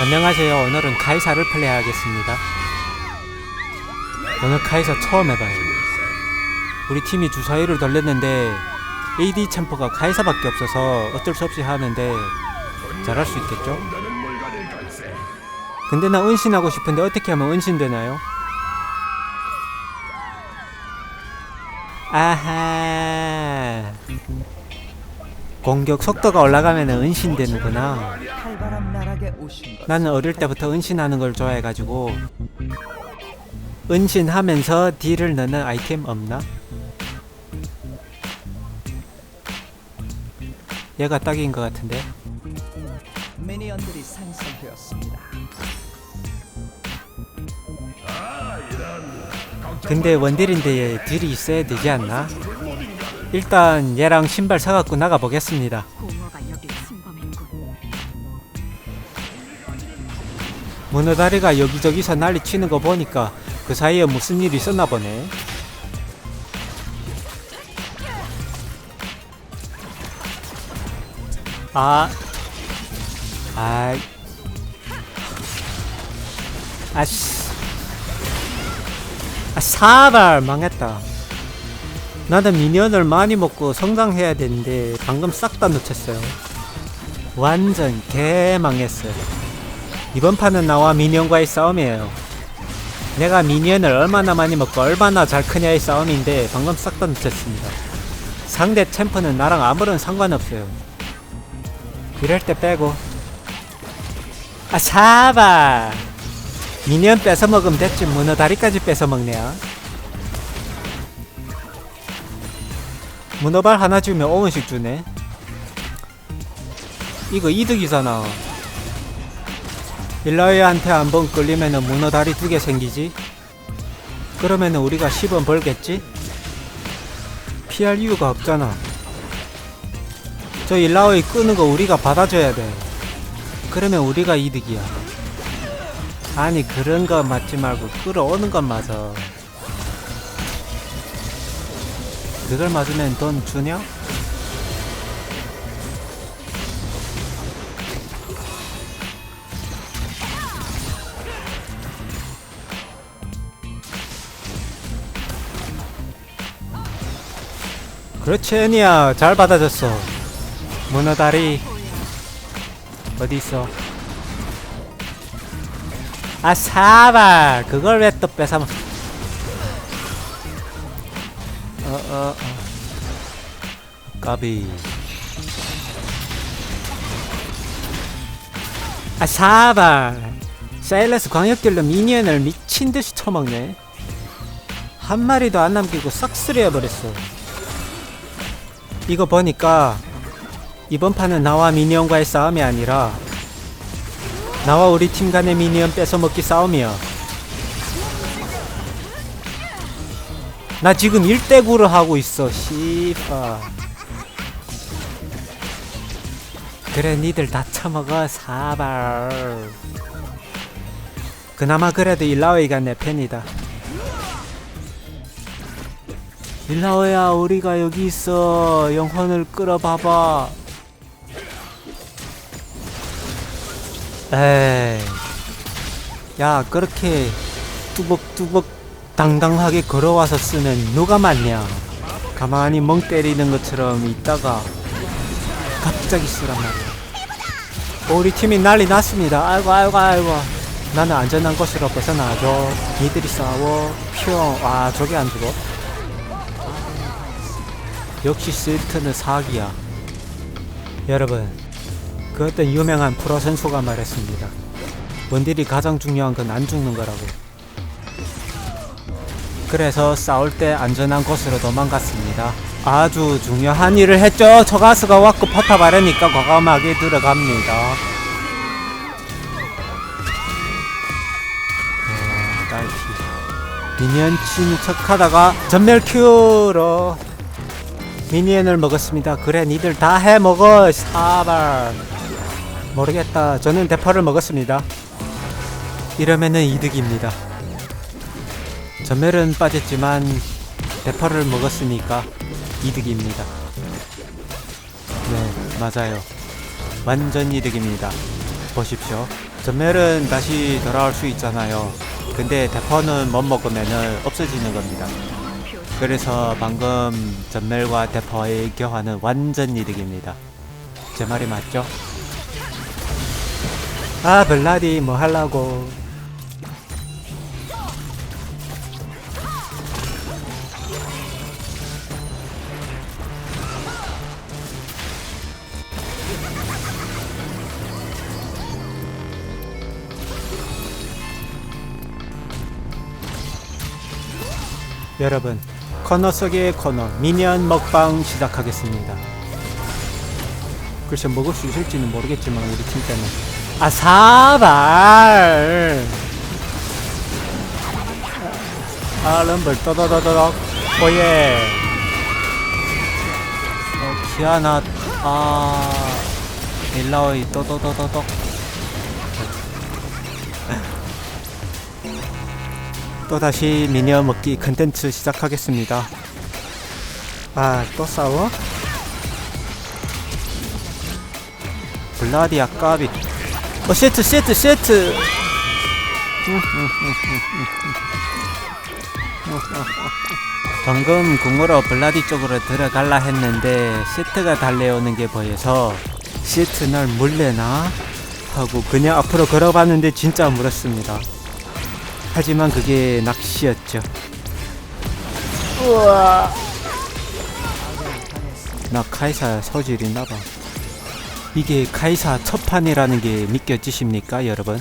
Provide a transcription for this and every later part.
안녕하세요. 오늘은 카이사를 플레이하겠습니다. 오늘 카이사 처음 해봐요. 우리 팀이 주사위를 돌렸는데 AD 챔프가 카이사밖에 없어서 어쩔 수 없이 하는데 잘할 수 있겠죠? 근데 나 은신하고 싶은데 어떻게 하면 은신되나요? 아하 공격 속도가 올라가면 은신되는구나 나락에 오신 것 나는 어릴 때부터 은신하는 걸 좋아해가지고 은신하면서 딜을 넣는 아이템 없나? 얘가 딱인 것 같은데 미니언들이 생성되었습니다. 근데 원딜인데 얘 딜이 있어야 되지 않나? 일단 얘랑 신발 사갖고 나가보겠습니다 문어 다리가 여기저기서 난리 치는 거 보니까 그 사이에 무슨 일이 있었나 보네 아, 아, 아씨, 아 사발 망했다. 나는 미니언을 많이 먹고 성장해야 되는데 방금 싹 다 놓쳤어요. 완전 개 망했어요. 이번 판은 나와 미니언과의 싸움이에요. 내가 미니언을 얼마나 많이 먹고 얼마나 잘 크냐의 싸움인데 방금 싹다 놓쳤습니다. 상대 챔프는 나랑 아무런 상관없어요. 이럴 때 빼고 아 사바 미니언 뺏어 먹으면 됐지 문어 다리까지 뺏어 먹네요. 문어발 하나 주면 5원씩 주네. 이거 이득이잖아. 일라이한테 한 번 끌리면은 문어 다리 두 개 생기지? 그러면은 우리가 10원 벌겠지? 피할 이유가 없잖아. 저 일라오이 끄는 거 우리가 받아줘야 돼. 그러면 우리가 이득이야. 아니 그런 거 맞지 말고 끌어오는 건 맞아. 그걸 맞으면 돈 주냐? 그렇지 애니야. 잘 받아줬어. 문어다리. 어디 있어? 아 사발 그걸 왜 또 뺏어먹 어어 어. 까비. 아 사발 사일러스 광역딜로 미니언을 미친듯이 쳐먹네. 한 마리도 안 남기고 싹 쓸어버렸어 이거 보니까 이번 판은 나와 미니언과의 싸움이 아니라 나와 우리 팀 간의 미니언 뺏어먹기 싸움이야. 나 지금 1대9를 하고 있어, 씨바. 그래, 니들 다 처먹어, 사발. 그나마 그래도 일라오이가 내 팬이다. 일라오야, 우리가 여기 있어. 영혼을 끌어봐봐. 에이. 야, 그렇게 뚜벅뚜벅 당당하게 걸어와서 쓰면 누가 맞냐? 가만히 멍 때리는 것처럼 있다가 갑자기 쓰란 말이야. 우리 팀이 난리 났습니다. 아이고, 아이고, 아이고. 나는 안전한 곳으로 벗어나죠. 니들이 싸워. 퓨. 와, 저게 안 죽어. 역시 실트는 사기야. 여러분, 그 어떤 유명한 프로 선수가 말했습니다. 원딜이 가장 중요한 건 안 죽는 거라고. 그래서 싸울 때 안전한 곳으로 도망갔습니다. 아주 중요한 일을 했죠. 저 가스가 왔고 포탑 아래니까 과감하게 들어갑니다. 어, 딸피. 미니언 친척하다가 전멸 큐로 미니언을 먹었습니다. 그래, 니들 다 해 먹어, 사발. 모르겠다. 저는 대파를 먹었습니다. 이러면은 이득입니다. 전멸은 빠졌지만 대파를 먹었으니까 이득입니다. 네, 맞아요. 완전 이득입니다. 보십시오. 전멸은 다시 돌아올 수 있잖아요. 근데 대포는 못 먹으면은 없어지는 겁니다. 그래서 방금 전멸과 대포의 교환은 완전 이득입니다. 제 말이 맞죠? 아 블라디 뭐 하려고 여러분 코너 속의 코너 미니언 먹방 시작하겠습니다. 글쎄 먹을 수 있을지는 모르겠지만 우리 팀 때는 아 사발! 아 럼블 떠더더더덕. 오예. 어, 키아나 아 일라오이 떠더더더덕 또다시 미니어 먹기 컨텐츠 시작하겠습니다. 아 또 싸워? 블라디 아까비. 어 세트 세트 세트! 방금 궁으로 블라디 쪽으로 들어갈라 했는데 시트가 달려오는 게 보여서 시트 날 물래나? 하고 그냥 앞으로 걸어봤는데 진짜 물었습니다 하지만 그게 낚시였죠. 우와. 나 카이사 소질 있나봐. 이게 카이사 첫 판이라는 게 믿겨지십니까 여러분?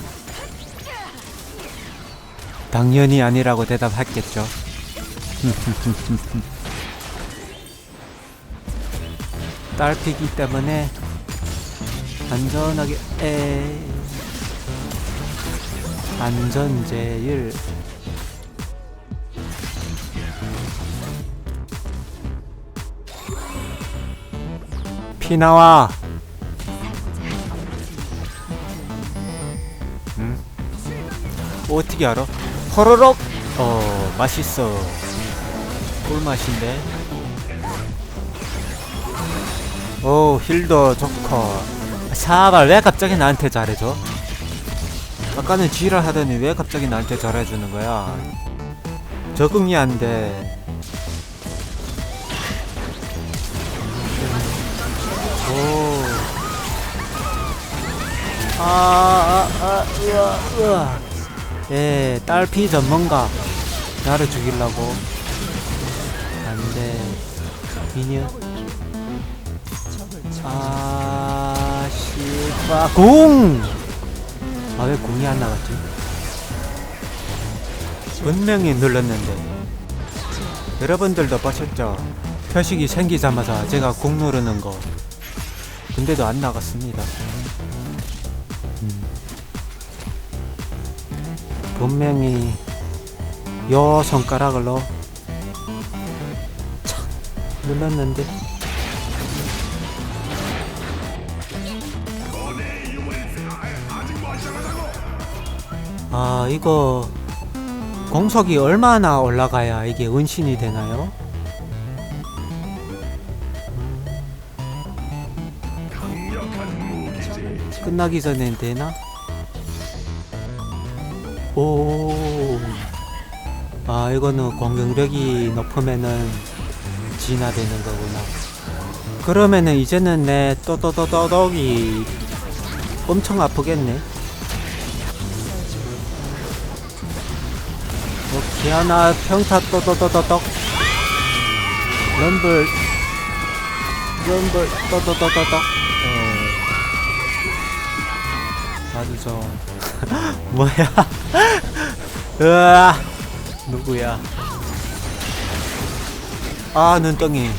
당연히 아니라고 대답했겠죠. 딸피기 때문에 안전하게 에 안전제일 피 나와 음? 어떻게 알아? 호로록 어 맛있어 꿀맛인데 오 힐도 좋고 사발 왜 갑자기 나한테 잘해줘? 아까는 지랄 하더니 왜 갑자기 나한테 잘해주는 거야? 적응이 안 돼. 오. 아, 아, 아, 으아, 으아. 예, 딸피 전문가. 나를 죽이려고. 안 돼. 미니언. 아, 씨바, 공! 아, 왜 공이 안 나갔지? 분명히 눌렀는데. 여러분들도 보셨죠? 표식이 생기자마자 제가 공 누르는 거. 근데도 안 나갔습니다. 음. 분명히 요 손가락으로 착 눌렀는데 아 이거 공속이 얼마나 올라가야 이게 은신이 되나요? 끝나기 전엔 되나? 오. 아, 이거는 공격력이 높으면은 진화되는 거구나. 그러면은 이제는 내 또또또또덕이 엄청 아프겠네. 하나 평타 또또또또덕. 럼블. 럼블 또또또또덕. 어. 아주 좋아. 뭐야? 으아 누구야? 아 눈덩이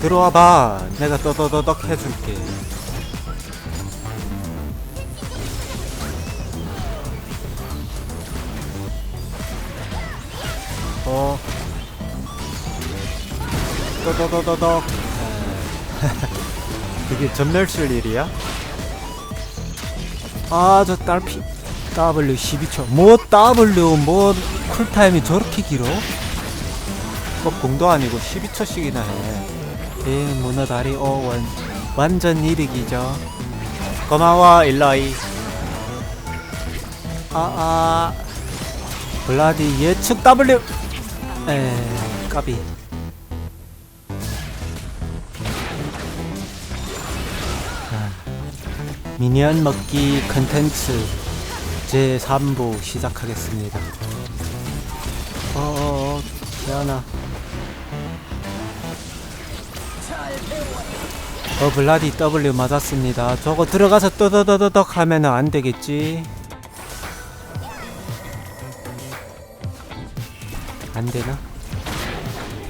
들어와봐 내가 떠더더덕 해줄게 떠더더더덕 그게 전멸 쓸 일이야? 아 저 딸피 W 12초 뭐 W 뭐 쿨타임이 저렇게 길어? 뭐 공도 아니고 12초씩이나 해 예, 문어 다리 어원 완전 이득이죠 고마워 일러이 아, 아. 블라디 예측 W. 에, 까비. 미니언 먹기 컨텐츠 제 3부 시작하겠습니다. 어어어, 태연아. 어, 블라디 W 맞았습니다. 저거 들어가서 떠더더더덕 하면은 안 되겠지? 안 되나?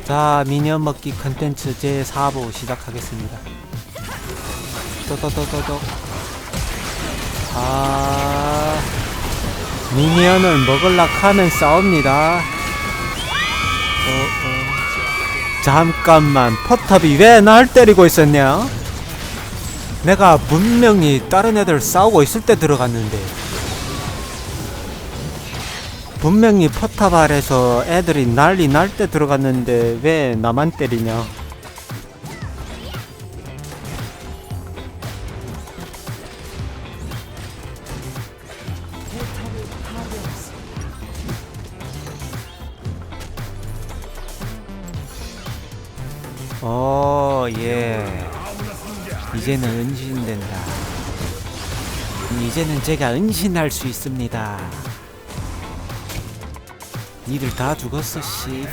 자, 미니언 먹기 컨텐츠 제 4부 시작하겠습니다. 떠더더더덕. 아, 미니언을 먹을라 하면 싸웁니다. 어, 어. 잠깐만, 포탑이 왜 날 때리고 있었냐? 내가 분명히 다른 애들 싸우고 있을 때 들어갔는데 분명히 포탑 아래서 애들이 난리 날 때 들어갔는데 왜 나만 때리냐 이제는 은신된다. 이제는 제가 은신할 수 있습니다. 니들 다 죽었어, 씨파.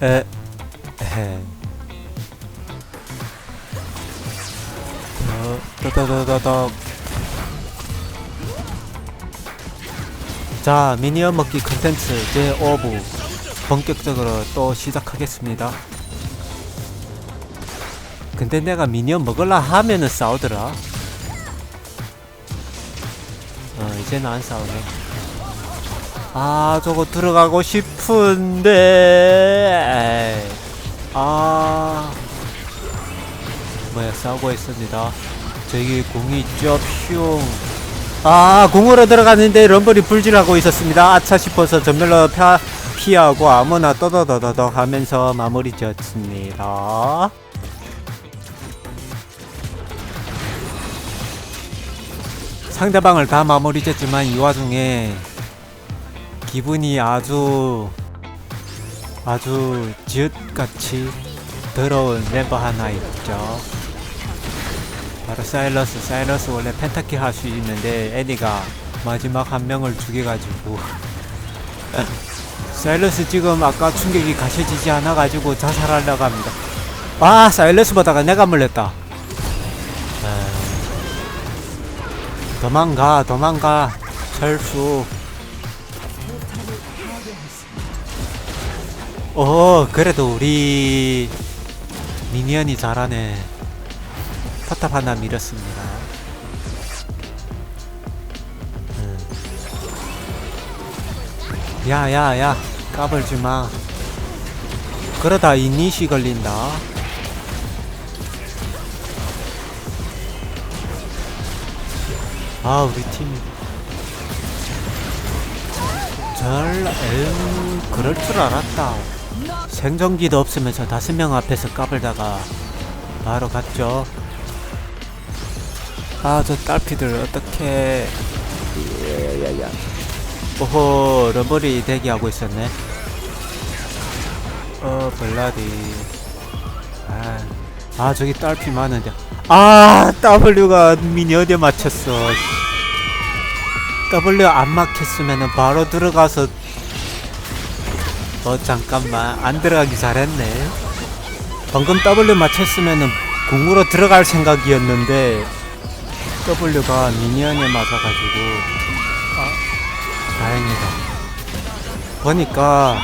에, 에. 어, 더더더더덕. 자, 미니언 먹기 컨텐츠 제5부 본격적으로 또 시작하겠습니다. 근데 내가 미니언 먹을라 하면은 싸우더라. 어, 이제는 안 싸우네. 아, 저거 들어가고 싶은데. 아. 뭐야, 싸우고 있습니다. 저기 공이 있죠, 퓨. 아, 공으로 들어갔는데 럼블이 불질하고 있었습니다. 아차 싶어서 전멸로 펴, 피하고 아무나 떠더더더덕 하면서 마무리 지었습니다. 상대방을 다 마무리 지었지만 이 와중에 기분이 아주 아주 지읒같이 더러운 멤버 하나 있죠. 바로 사일러스. 사일러스 원래 펜타키 할 수 있는데 에디가 마지막 한 명을 죽여가지고 사일러스 지금 아까 충격이 가셔지지 않아가지고 자살하려고 합니다. 아 사일러스 보다가 내가 물렸다. 아, 도망가 도망가 철수. 어 그래도 우리 미니언이 잘하네. 포탑 하나 밀었습니다. 음. 야야야 까불지 마. 그러다 이니시 걸린다. 아 우리 팀. 절 에휴 그럴 줄 알았다. 생존기도 없으면서 다섯 명 앞에서 까불다가 바로 갔죠. 아, 저 딸피들 어떻게 야야야. 오호, 러블이 대기하고 있었네. 어, 블라디. 아, 아 저기 딸피 많은데. 아, W가 미니어에 맞췄어. W 안 막혔으면은 바로 들어가서 어 잠깐만 안 들어가기 잘했네. 방금 W 맞췄으면은 궁으로 들어갈 생각이었는데 W가 미니언에 맞아가지고 아, 다행이다 보니까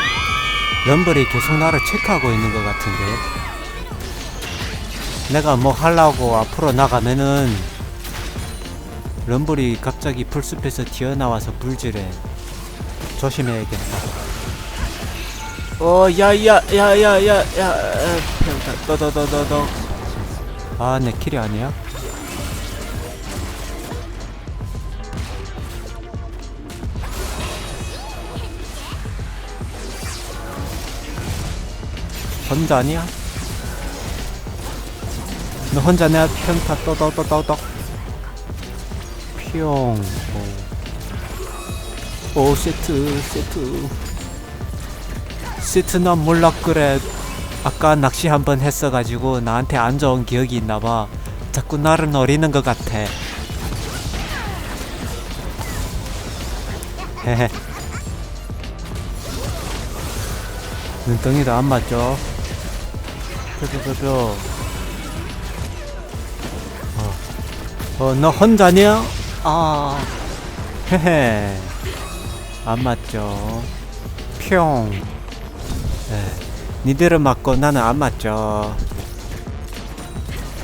럼블이 계속 나를 체크하고 있는 것 같은데 내가 뭐 하려고 앞으로 나가면은 럼블이 갑자기 풀숲에서 튀어나와서 불질해 조심해야겠다 어 야야 야야야야 평타 떠떠떠떠떠 아내 킬이 아니야? 혼자 아니야? 너 혼자냐? 평타 떠떠떠떠떠 뿅 오. 오 세트 세트 세트 난 몰라 그래 아까 낚시 한 번 했어가지고 나한테 안 좋은 기억이 있나봐 자꾸 나를 노리는 것 같아 헤헤 눈덩이도 안 맞죠? 뾰뾰뾰뾰 어, 어, 너 혼자냐? 아, 헤헤, 안 맞죠? 평. 네, 니들은 맞고 나는 안 맞죠?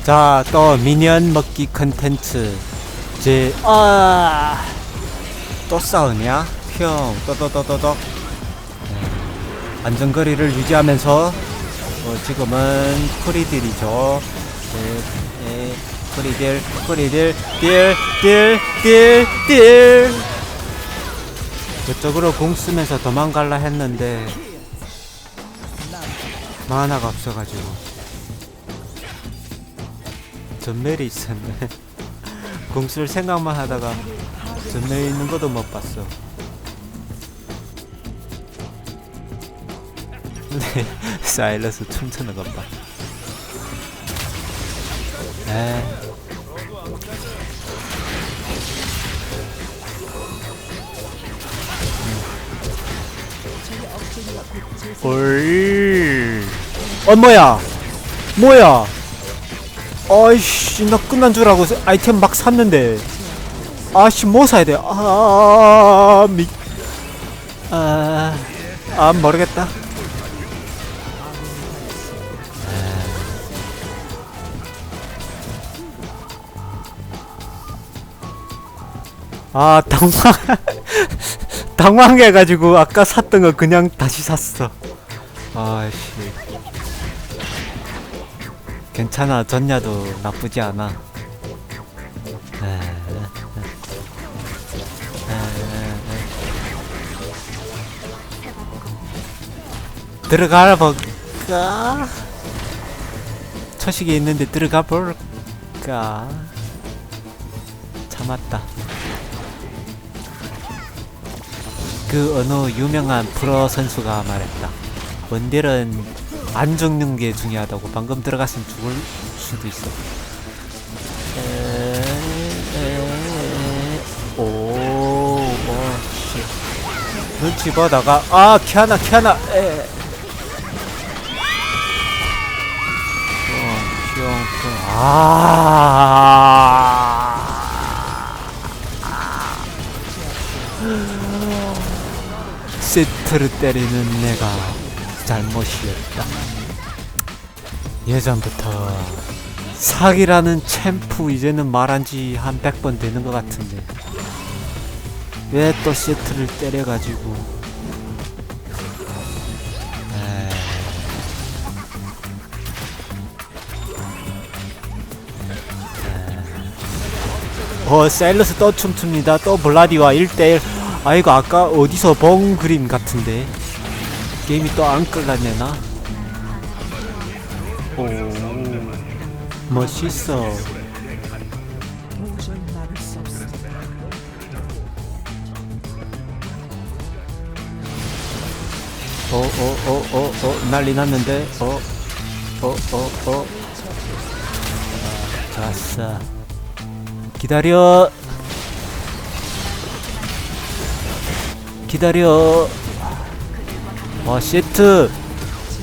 자, 또 미니언 먹기 컨텐츠. 제, 아, 또 싸우냐? 평, 또또또또또. 안전거리를 유지하면서 어, 지금은 프리딜이죠. 네, 네, 프리딜, 프리딜, 딜, 딜, 딜, 딜. 이쪽으로 공 쓰면서 도망갈라 했는데 만화가 없어가지고 전멸이 있었네. 공 쓸 생각만 하다가 전멸 있는 것도 못 봤어. 네, 사일러스 춤추는 것 봐. 어 뭐야? 뭐야? 아이씨 나 끝난 줄 알고 아이템 막 샀는데. 아씨 뭐 사야 돼? 아 미. 아, 아 모르겠다. 아 당황. 당황해가지고 아까 샀던 거 그냥 다시 샀어. 아씨. 괜찮아. 전야도 나쁘지 않아. 들어가 볼까? 처식이 있는데 들어가 볼까? 참았다 그 어느 유명한 프로 선수가 말했다. 원딜은 안 죽는 게 중요하다고. 방금 들어갔으면 죽을 수도 있어. 오, 오, 씨. 눈치 보다가 아 키아나 키아나 에. 뿅, 뿅, 뿅. 아. 세트를 때리는 내가 잘못이었다. 예전부터 사기라는 챔프 이제는 말한 지 한 100번 되는 것 같은데 왜 또 세트를 때려가지고 에이. 에이. 어 셀러스 또 춤춥니다 또 블라디와 1대1 아이고 아까 어디서 본 그림 같은데. 게임이 또 안 끌렸네 나? 오. 멋있어. 도저히 막을 수 없습니다. 어어어 어 어 난리 났는데. 어 어 어어. 좋았어 기다려 기다려. 와 시트.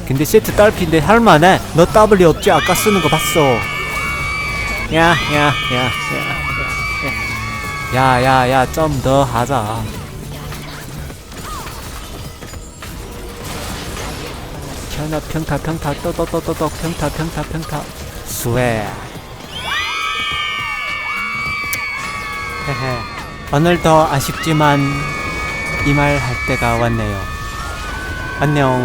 근데 시트 딸피인데 할만해? 너 W 없지? 아까 쓰는 거 봤어. 야야야야야야야 야, 야, 야, 야, 좀 더 하자. 현아 평타 평타. 떠떠떠떠 평타 평타 평타. 스웨. 헤헤. 오늘도 아쉽지만 이 말 할 때가 왔네요. 안녕